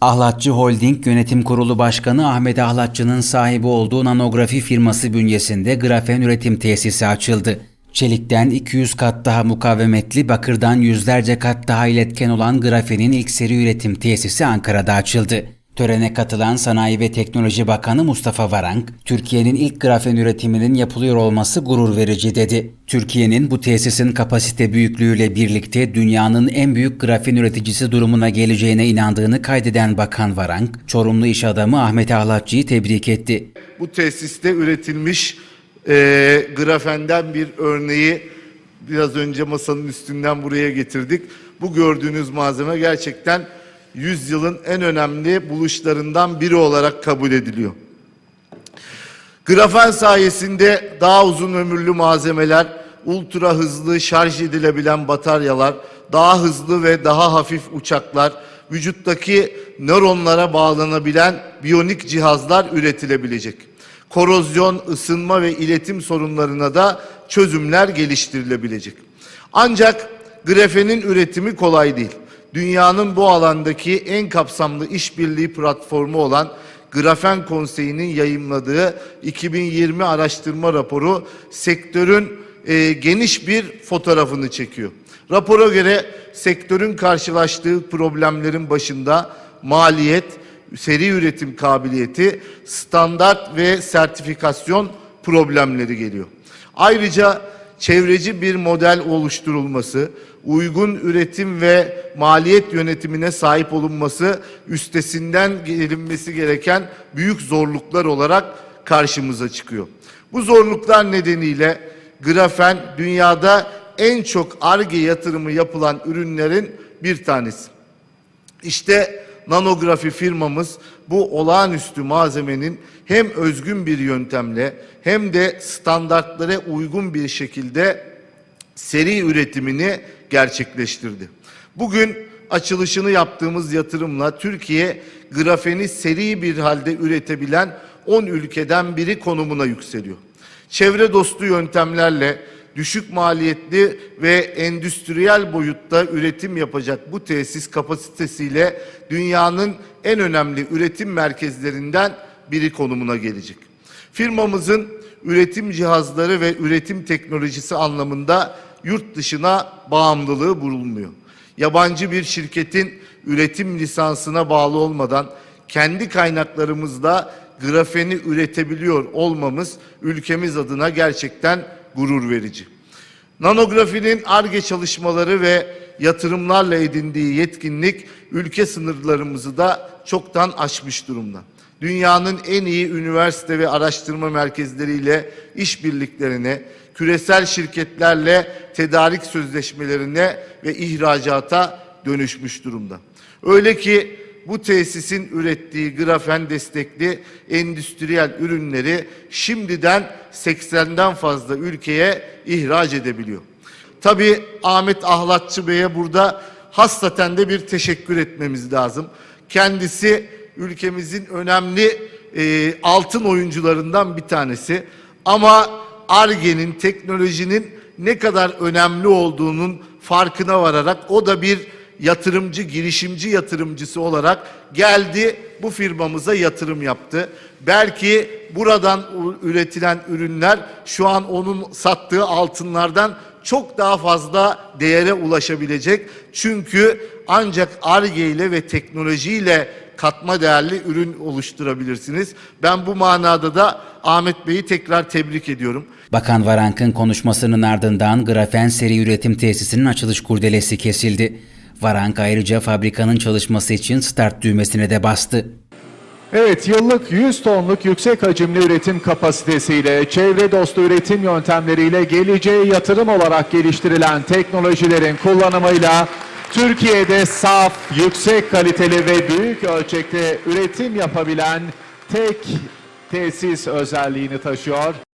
Ahlatçı Holding Yönetim Kurulu Başkanı Ahmet Ahlatçı'nın sahibi olduğu nanografi firması bünyesinde grafen üretim tesisi açıldı. Çelikten 200 kat daha mukavemetli, bakırdan yüzlerce kat daha iletken olan grafenin ilk seri üretim tesisi Ankara'da açıldı. Törene katılan Sanayi ve Teknoloji Bakanı Mustafa Varank, Türkiye'nin ilk grafen üretiminin yapılıyor olması gurur verici dedi. Türkiye'nin bu tesisin kapasite büyüklüğüyle birlikte dünyanın en büyük grafen üreticisi durumuna geleceğine inandığını kaydeden Bakan Varank, Çorumlu iş adamı Ahmet Ahlatçı'yı tebrik etti. bu tesiste üretilmiş e, grafenden bir örneği biraz önce masanın üstünden buraya getirdik. Bu gördüğünüz malzeme gerçekten yüzyılın en önemli buluşlarından biri olarak kabul ediliyor. Grafen sayesinde daha uzun ömürlü malzemeler, ultra hızlı şarj edilebilen bataryalar, daha hızlı ve daha hafif uçaklar, vücuttaki nöronlara bağlanabilen biyonik cihazlar üretilebilecek. Korozyon, ısınma ve iletim sorunlarına da çözümler geliştirilebilecek. Ancak grafenin üretimi kolay değil. Dünyanın bu alandaki en kapsamlı işbirliği platformu olan Grafen Konseyi'nin yayımladığı 2020 araştırma raporu sektörün e, geniş bir fotoğrafını çekiyor. Rapora göre sektörün karşılaştığı problemlerin başında maliyet, seri üretim kabiliyeti, standart ve sertifikasyon problemleri geliyor. Ayrıca çevreci bir model oluşturulması, uygun üretim ve maliyet yönetimine sahip olunması üstesinden gelinmesi gereken büyük zorluklar olarak karşımıza çıkıyor. Bu zorluklar nedeniyle grafen dünyada en çok ARGE yatırımı yapılan ürünlerin bir tanesi. İşte nanografi firmamız bu olağanüstü malzemenin hem özgün bir yöntemle hem de standartlara uygun bir şekilde seri üretimini gerçekleştirdi. Bugün açılışını yaptığımız yatırımla Türkiye grafeni seri bir halde üretebilen 10 ülkeden biri konumuna yükseliyor. Çevre dostu yöntemlerle düşük maliyetli ve endüstriyel boyutta üretim yapacak bu tesis kapasitesiyle dünyanın en önemli üretim merkezlerinden biri konumuna gelecek. Firmamızın üretim cihazları ve üretim teknolojisi anlamında yurt dışına bağımlılığı bulunmuyor. Yabancı bir şirketin üretim lisansına bağlı olmadan kendi kaynaklarımızla grafeni üretebiliyor olmamız ülkemiz adına gerçekten gurur verici. Nanografinin ARGE çalışmaları ve yatırımlarla edindiği yetkinlik ülke sınırlarımızı da çoktan aşmış durumda. Dünyanın en iyi üniversite ve araştırma merkezleriyle işbirliklerine, küresel şirketlerle tedarik sözleşmelerine ve ihracata dönüşmüş durumda. Öyle ki bu tesisin ürettiği grafen destekli endüstriyel ürünleri şimdiden 80'den fazla ülkeye ihraç edebiliyor. Tabii Ahmet Ahlatçı Bey'e burada hassaten de bir teşekkür etmemiz lazım. Kendisi ülkemizin önemli e, altın oyuncularından bir tanesi. Ama ARGE'nin, teknolojinin ne kadar önemli olduğunun farkına vararak o da bir yatırımcı, girişimci yatırımcısı olarak geldi bu firmamıza yatırım yaptı. Belki buradan üretilen ürünler şu an onun sattığı altınlardan çok daha fazla değere ulaşabilecek. Çünkü ancak ARGE ile ve teknolojiyle katma değerli ürün oluşturabilirsiniz. Ben bu manada da Ahmet Bey'i tekrar tebrik ediyorum. Bakan Varank'ın konuşmasının ardından grafen seri üretim tesisinin açılış kurdelesi kesildi. Varank ayrıca fabrikanın çalışması için start düğmesine de bastı. Evet, yıllık 100 tonluk yüksek hacimli üretim kapasitesiyle, çevre dostu üretim yöntemleriyle geleceğe yatırım olarak geliştirilen teknolojilerin kullanımıyla Türkiye'de saf, yüksek kaliteli ve büyük ölçekte üretim yapabilen tek tesis özelliğini taşıyor.